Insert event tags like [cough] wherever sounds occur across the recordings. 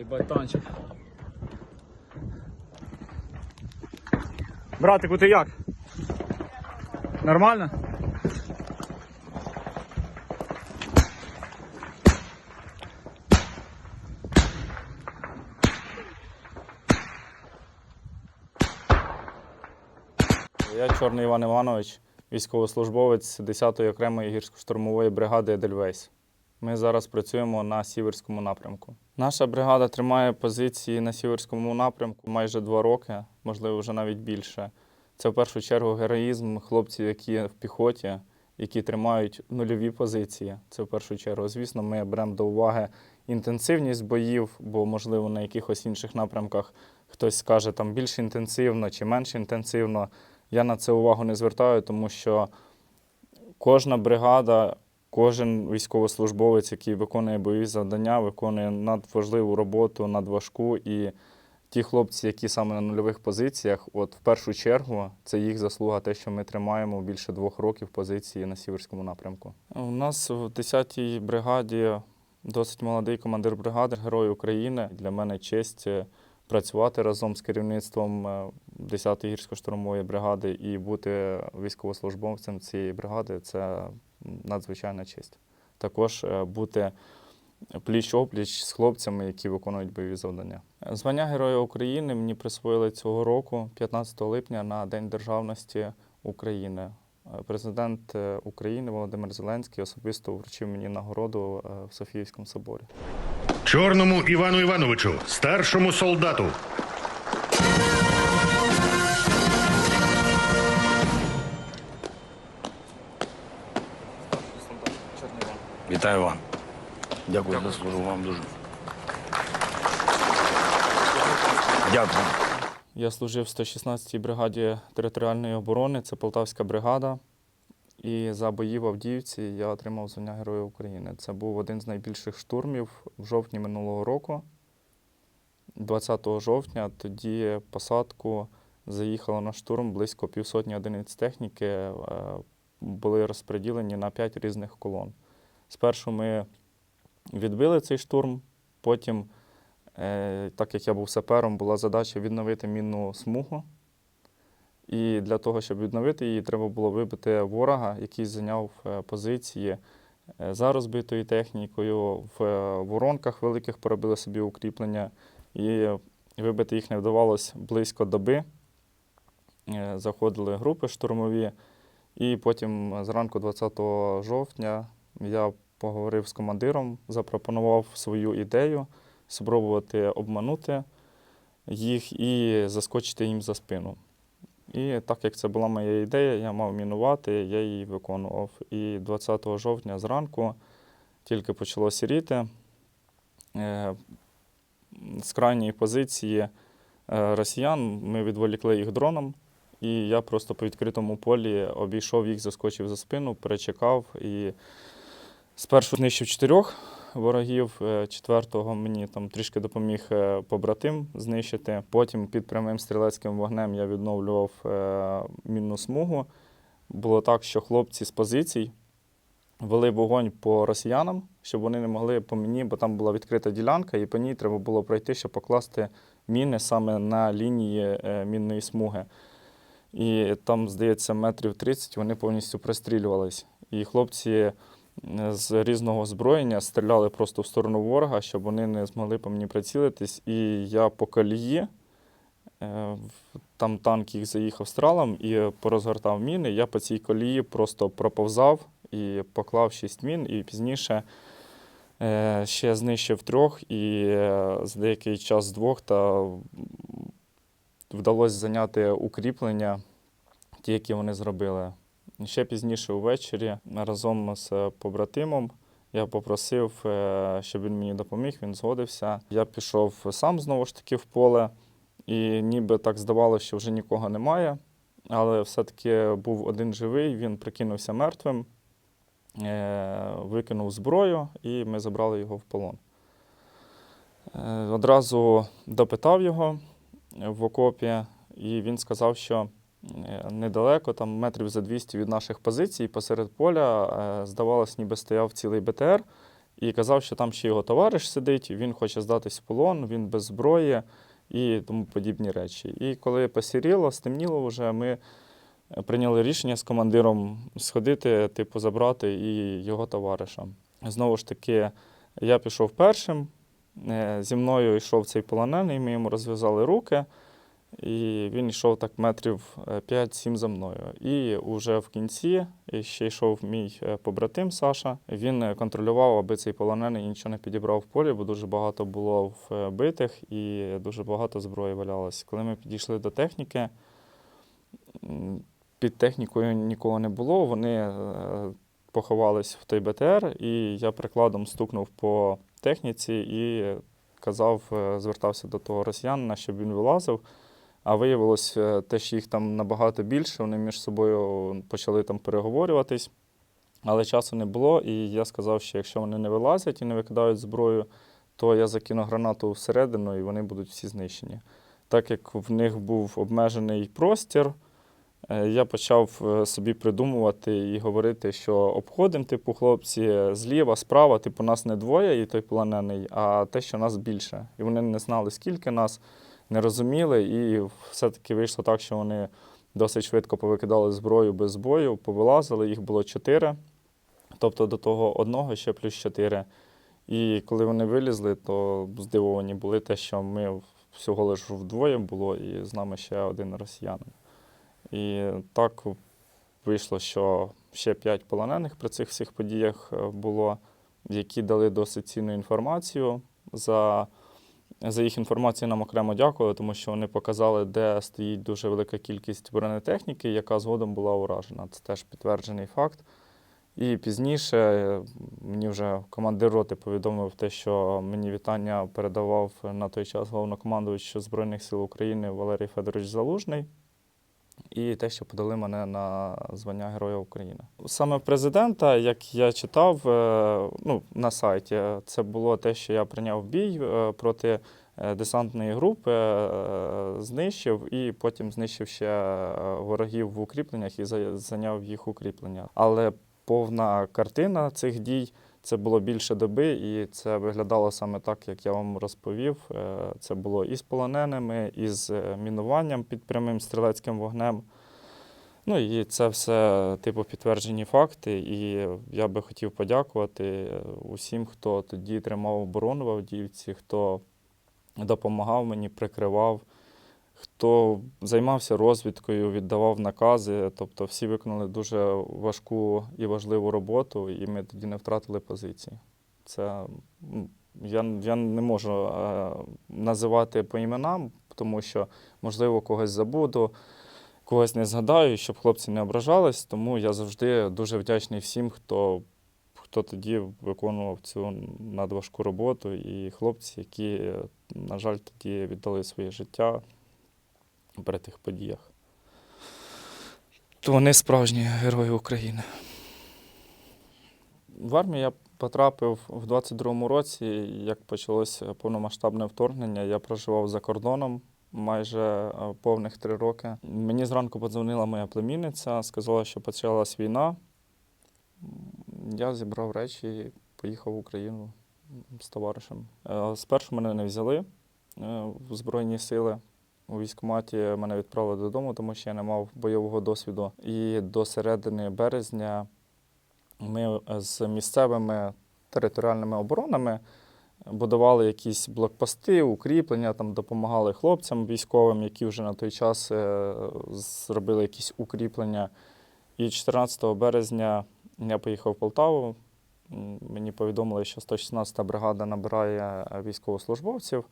їбать танчик. Братику, ти як? Нормально? Я Чорний Іван Іванович, військовослужбовець 10-ї окремої гірсько-штурмової бригади Едельвейс. Ми зараз працюємо на сіверському напрямку. Наша бригада тримає позиції на сіверському напрямку майже два роки, можливо, вже навіть більше. Це в першу чергу героїзм хлопців, які в піхоті, які тримають нульові позиції. Це в першу чергу. Звісно, ми беремо до уваги інтенсивність боїв, бо, можливо, на якихось інших напрямках хтось скаже там більш інтенсивно чи менш інтенсивно. Я на це увагу не звертаю, тому що кожна бригада, кожен військовослужбовець, який виконує бойові завдання, виконує надважливу роботу, надважку. І ті хлопці, які саме на нульових позиціях, от в першу чергу, це їх заслуга, те, що ми тримаємо більше двох років позиції на сіверському напрямку. У нас в 10-й бригаді досить молодий командир бригади, Герой України. Для мене честь е, працювати разом з керівництвом е, 10-ї гірсько-штурмової бригади і бути військовослужбовцем цієї бригади це надзвичайна честь. Також е, бути пліч-опліч з хлопцями, які виконують бойові завдання. Звання Героя України мені присвоїли цього року, 15 липня, на День державності України. Е, Президент е, України Володимир Зеленський особисто вручив мені нагороду в Софіївському соборі. Чорному Івану Івановичу, старшому солдату. Вітаю вам. Дякую за службу вам дуже. Дякую. Я служив в 116-й бригаді територіальної оборони, це Полтавська бригада. І за бої в Авдіївці я отримав звання Героя України. Це був один з найбільших штурмів в жовтні минулого року. 20 жовтня тоді посадку заїхало на штурм близько півсотні одиниць техніки, е, були розподілені на п'ять різних колон. Спершу ми відбили цей штурм, потім Е, Так як я був сапером, була задача відновити мінну смугу. І для того, щоб відновити її, треба було вибити ворога, який зайняв е, позиції е, за розбитою технікою. В воронках великих поробили собі укріплення, і вибити їх не вдавалося близько доби. Заходили групи штурмові, і потім зранку 20 жовтня я поговорив з командиром, запропонував свою ідею спробувати обманути їх і заскочити їм за спину. І так як це була моя ідея, я мав мінувати, я її виконував. І 20 жовтня зранку тільки почало сіріти. Е, З крайньої позиції е, росіян ми відволікли їх дроном, і я просто по відкритому полі обійшов їх, заскочив за спину, перечекав і спершу знищив чотирьох ворогів. е, Четвертого мені там трішки допоміг е, побратим знищити. Потім під прямим стрілецьким вогнем я відновлював е, мінну смугу. Було так, що хлопці з позицій вели вогонь по росіянам, щоб вони не могли по мені, бо там була відкрита ділянка, і по ній треба було пройти, щоб покласти міни саме на лінії мінної смуги. І там, здається, метрів 30 вони повністю пристрілювались. І хлопці з різного озброєння стріляли просто в сторону ворога, щоб вони не змогли по мені прицілитись. І я по колії, е, там танк їх заїхав стралом і порозгортав міни. Я по цій колії просто проповзав і поклав шість мін, і пізніше е, ще знищив трьох, і е, за деякий час з двох та вдалося зайняти укріплення, ті, які вони зробили. Ще пізніше увечері разом з побратимом я попросив, е, щоб він мені допоміг, він згодився. Я пішов сам знову ж таки в поле, і ніби так здавалося, що вже нікого немає. Але все-таки був один живий, він прикинувся мертвим, е, викинув зброю, і ми забрали його в полон. Е, Одразу допитав його в окопі, і він сказав, що недалеко, там метрів за 200 від наших позицій, посеред поля, е, здавалось, ніби стояв цілий БТР, і казав, що там ще його товариш сидить, він хоче здатись в полон, він без зброї і тому подібні речі. І коли посіріло, стемніло вже, ми е, прийняли рішення з командиром сходити, типу, забрати і його товариша. Знову ж таки, я пішов першим. е, Зі мною йшов цей полонений, ми йому розв'язали руки, і він йшов так метрів е, 5-7 за мною. І вже в кінці ще йшов мій е, побратим Саша. Він е, контролював, аби цей полонений нічого не підібрав в полі, бо дуже багато було вбитих і дуже багато зброї валялось. Коли ми підійшли до техніки, під технікою нікого не було. Вони е, поховались в той БТР, і я прикладом стукнув по техніці і казав, е, звертався до того росіянина, щоб він вилазив. А виявилось е, те, що їх там набагато більше, вони між собою почали там переговорюватись. Але часу не було, і я сказав, що якщо вони не вилазять і не викидають зброю, то я закину гранату всередину і вони будуть всі знищені. Так як в них був обмежений простір, е, я почав е, собі придумувати і говорити, що обходимо, типу, хлопці зліва, справа, типу, нас не двоє, і той полонений, а те, що нас більше. І вони не знали, скільки нас, не розуміли, і все-таки вийшло так, що вони досить швидко повикидали зброю без бою, повилазили, їх було чотири. Тобто до того одного ще плюс чотири. І коли вони вилізли, то здивовані були те, що ми всього лише вдвоє було, і з нами ще один росіянин. І так вийшло, що ще п'ять полонених при цих всіх подіях е, було, які дали досить цінну інформацію. За, за їх інформацію нам окремо дякую, тому що вони показали, де стоїть дуже велика кількість бронетехніки, яка згодом була уражена. Це теж підтверджений факт. І пізніше е, мені вже командир роти повідомив те, що мені вітання передавав на той час головнокомандувач Збройних сил України Валерій Федорович Залужний. І те, що подали мене на звання Героя України. Саме президента, як я читав е, ну, на сайті, це було те, що я прийняв бій е, проти е, десантної групи, знищив і потім знищив ще ворогів в укріпленнях і зайняв їх укріплення. Але повна картина цих дій це було більше доби, і це виглядало саме так, як я вам розповів. Е, Це було і з полоненими, і з е, мінуванням під прямим стрілецьким вогнем. Ну і це все, типу, підтверджені факти. І я би хотів подякувати е, усім, хто тоді тримав оборону в Авдіївці, хто допомагав мені, прикривав, хто займався розвідкою, віддавав накази. Тобто всі виконали дуже важку і важливу роботу, і ми тоді не втратили позиції. Це я, я не можу е, називати по іменам, тому що, можливо, когось забуду, когось не згадаю, щоб хлопці не ображались. Тому я завжди дуже вдячний всім, хто, хто тоді виконував цю надважку роботу, і хлопці, які, на жаль, тоді віддали своє життя при тих подіях. То вони справжні герої України. В армію я потрапив в 22-му році, як почалося повномасштабне вторгнення. Я проживав за кордоном майже е, повних три роки. Мені зранку подзвонила моя племінниця, сказала, що почалась війна. Я зібрав речі і поїхав в Україну з товаришем. Е, Спершу мене не взяли е, в Збройні сили. У військкоматі мене відправили додому, тому що я не мав бойового досвіду. І до середини березня ми з місцевими територіальними оборонами будували якісь блокпости, укріплення, там допомагали хлопцям військовим, які вже на той час е, зробили якісь укріплення. І 14 березня я поїхав в Полтаву. Мені повідомили, що 116-та бригада набирає е, військовослужбовців.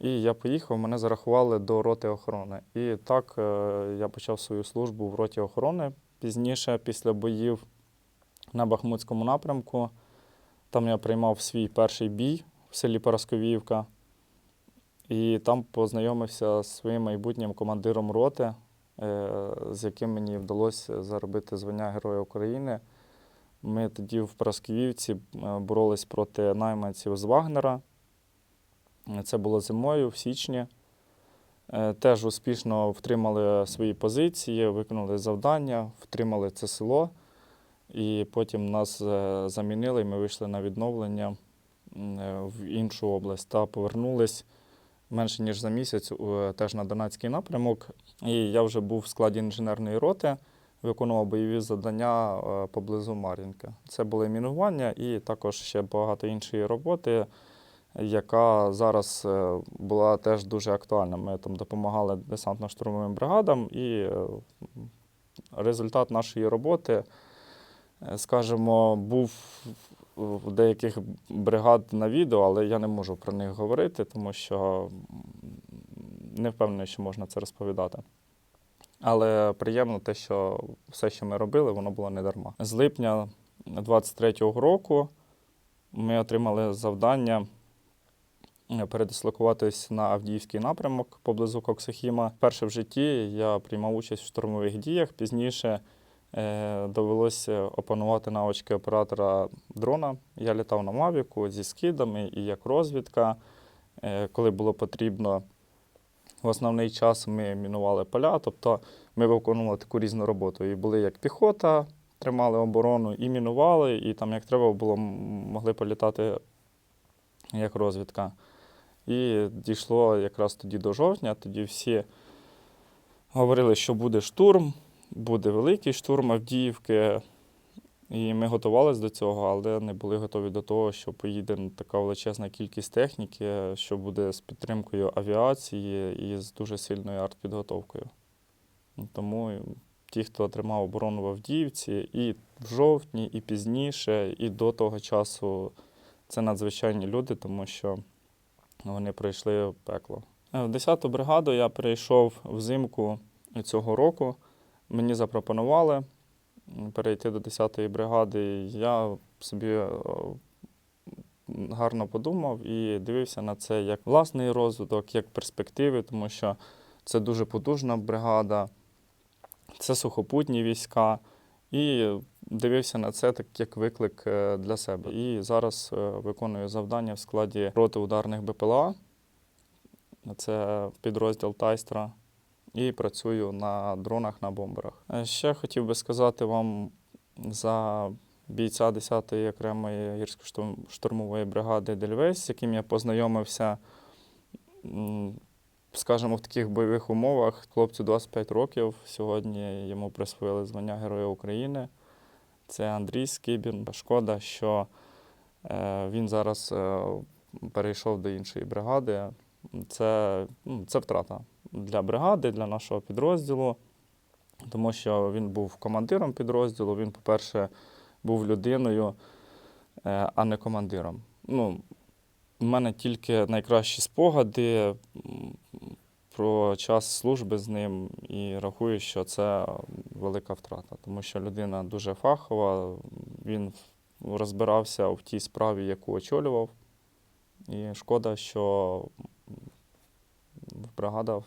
І я поїхав, мене зарахували до роти охорони. І так е, я почав свою службу в роті охорони. Пізніше, після боїв на Бахмутському напрямку, там я приймав свій перший бій в селі Парасковіївка. І там познайомився з своїм майбутнім командиром роти, е, з яким мені вдалося заробити звання Героя України. Ми тоді в Парасківівці е, боролись проти найманців з Вагнера. Це було зимою, в січні. Е, Теж успішно втримали свої позиції, виконали завдання, втримали це село. і потім нас е, замінили, і ми вийшли на відновлення е, в іншу область та повернулись менше ніж за місяць теж на Донецький напрямок. І я вже був в складі інженерної роти, виконував бойові завдання поблизу Мар'їнки. Це були мінування і також ще багато іншої роботи, яка зараз е, була теж дуже актуальна. Ми там допомагали десантно-штурмовим бригадам, і е, результат нашої роботи, е, скажімо, був в деяких бригад на відео, але я не можу про них говорити, тому що не впевнений, що можна це розповідати. Але приємно те, що все, що ми робили, воно було не дарма. З липня 23-го року ми отримали завдання передислокуватись на Авдіївський напрямок поблизу Коксохіма. Перше в житті я приймав участь в штурмових діях. Пізніше е, довелося опанувати навички оператора дрона. Я літав на Мавіку зі скидами і як розвідка. Е, коли було потрібно в основний час ми мінували поля, тобто ми виконували таку різну роботу. І були як піхота, тримали оборону, і мінували, і там, як треба було, могли політати як розвідка. І дійшло якраз тоді до жовтня, тоді всі говорили, що буде штурм, буде великий штурм Авдіївки. І ми готувалися до цього, але не були готові до того, що поїде така величезна кількість техніки, що буде з підтримкою авіації і з дуже сильною артпідготовкою. Тому ті, хто тримав оборону в Авдіївці, і в жовтні, і пізніше, і до того часу це надзвичайні люди, тому що вони пройшли пекло. Е, В 10-ту бригаду я перейшов взимку цього року. Мені запропонували перейти до 10-ї бригади. Я собі е, гарно подумав і дивився на це як власний розвиток, як перспективи, тому що це дуже потужна бригада, це сухопутні війська. І дивився на це так як виклик е, для себе. І зараз е, виконую завдання в складі роти ударних БПЛА. Це підрозділ Тайстра. І працюю на дронах на бомберах. Е, Ще хотів би сказати вам за бійця 10-ї окремої гірсько-штурмової бригади Дельвейс, з яким я познайомився, скажімо, в таких бойових умовах. Хлопцю 25 років. Сьогодні йому присвоїли звання Героя України. Це Андрій Скибін. Шкода, що е, він зараз е, перейшов до іншої бригади. Це, ну, це втрата для бригади, для нашого підрозділу, тому що він був командиром підрозділу. Він, по-перше, був людиною, е, а не командиром. Ну, у мене тільки найкращі спогади про час служби з ним і рахую, що це велика втрата, тому що людина дуже фахова, він розбирався в тій справі, яку очолював. І шкода, що бригада е,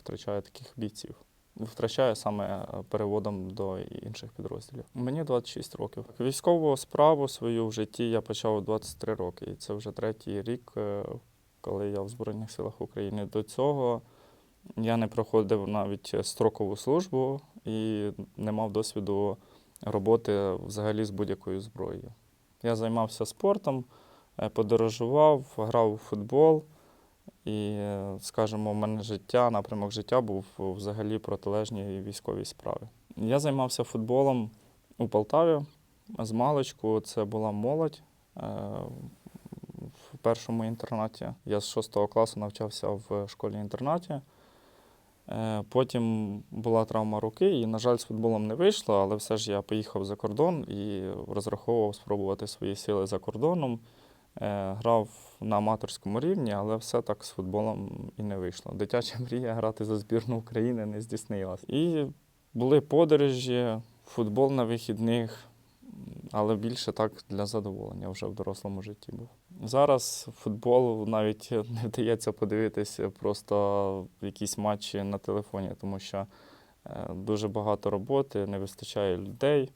втрачає таких бійців. Втрачає саме е, переводом до інших підрозділів. Мені 26 років. Військову справу свою в житті я почав у 23 роки. І це вже третій рік, е, коли я в Збройних силах України. До цього я не проходив навіть строкову службу і не мав досвіду роботи взагалі з будь-якою зброєю. Я займався спортом, е, подорожував, грав у футбол. І, скажімо, у мене життя, напрямок життя був взагалі протилежній військовій справі. Я займався футболом у Полтаві з маличку. Це була молодь е, в першому інтернаті. Я з 6 класу навчався в школі-інтернаті. Е, Потім була травма руки, і, на жаль, з футболом не вийшло, але все ж я поїхав за кордон і розраховував спробувати свої сили за кордоном. Е, Грав на аматорському рівні, але все так з футболом і не вийшло. Дитяча [laughs] мрія грати за збірну України не здійснилась. І були подорожі, футбол на вихідних, але більше так для задоволення вже в дорослому житті був. Зараз футбол навіть [laughs] не вдається подивитися просто якісь матчі на телефоні, тому що е, дуже багато роботи, не вистачає людей.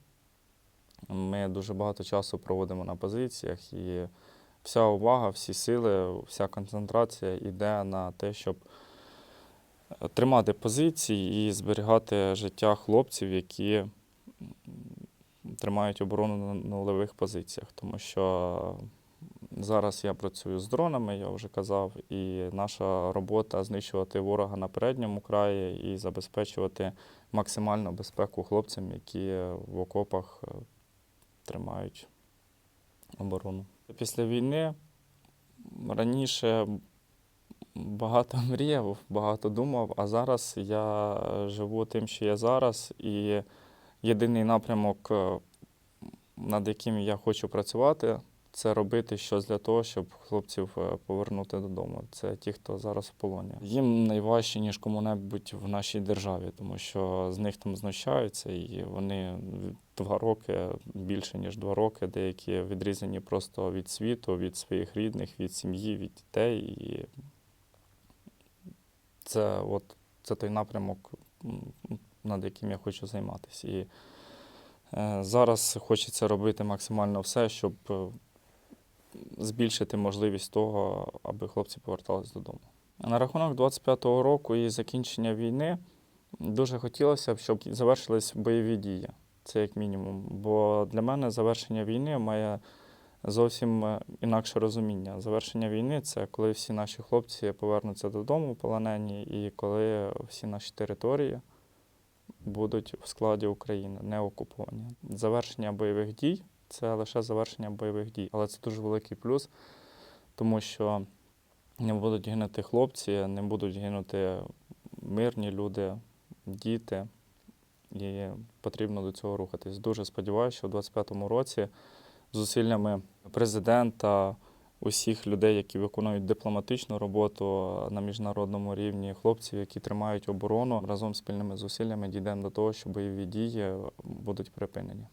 Ми дуже багато часу проводимо на позиціях, і вся увага, всі сили, вся концентрація йде на те, щоб е, тримати позиції і зберігати життя хлопців, які тримають оборону на нульових позиціях, тому що зараз я працюю з дронами, я вже казав, і наша робота знищувати ворога на передньому краї і забезпечувати максимальну безпеку хлопцям, які в окопах е, тримають оборону. Після війни раніше багато [laughs] мріяв, багато думав, а зараз я живу тим, що я зараз, і єдиний напрямок, е, над яким я хочу працювати, це робити щось для того, щоб хлопців е, повернути додому. Це ті, хто зараз в полоні. Їм найважче, ніж кому-небудь в нашій державі, тому що з них там знущаються, і вони два роки, більше ніж два роки, деякі відрізані просто від світу, від своїх рідних, від сім'ї, від дітей. І це, от, це той напрямок, над яким я хочу займатися. І зараз хочеться робити максимально все, щоб е, збільшити можливість того, аби хлопці повертались додому. На рахунок 25-го року і закінчення війни дуже хотілося б, щоб завершились бойові дії. Це як мінімум. Бо для мене завершення війни має зовсім е, інакше розуміння. Завершення війни це коли всі наші хлопці повернуться додому полонені, і коли всі наші території будуть в складі України, не окуповані. Завершення бойових дій це лише завершення бойових дій. Але це дуже великий плюс, тому що не будуть гинути хлопці, не будуть гинути мирні люди, діти. І потрібно до цього рухатись. Дуже сподіваюся, що в 2025 році зусиллями президента, усіх людей, які виконують дипломатичну роботу на міжнародному рівні, хлопців, які тримають оборону, разом з спільними зусиллями дійдемо до того, що бойові дії будуть припинені.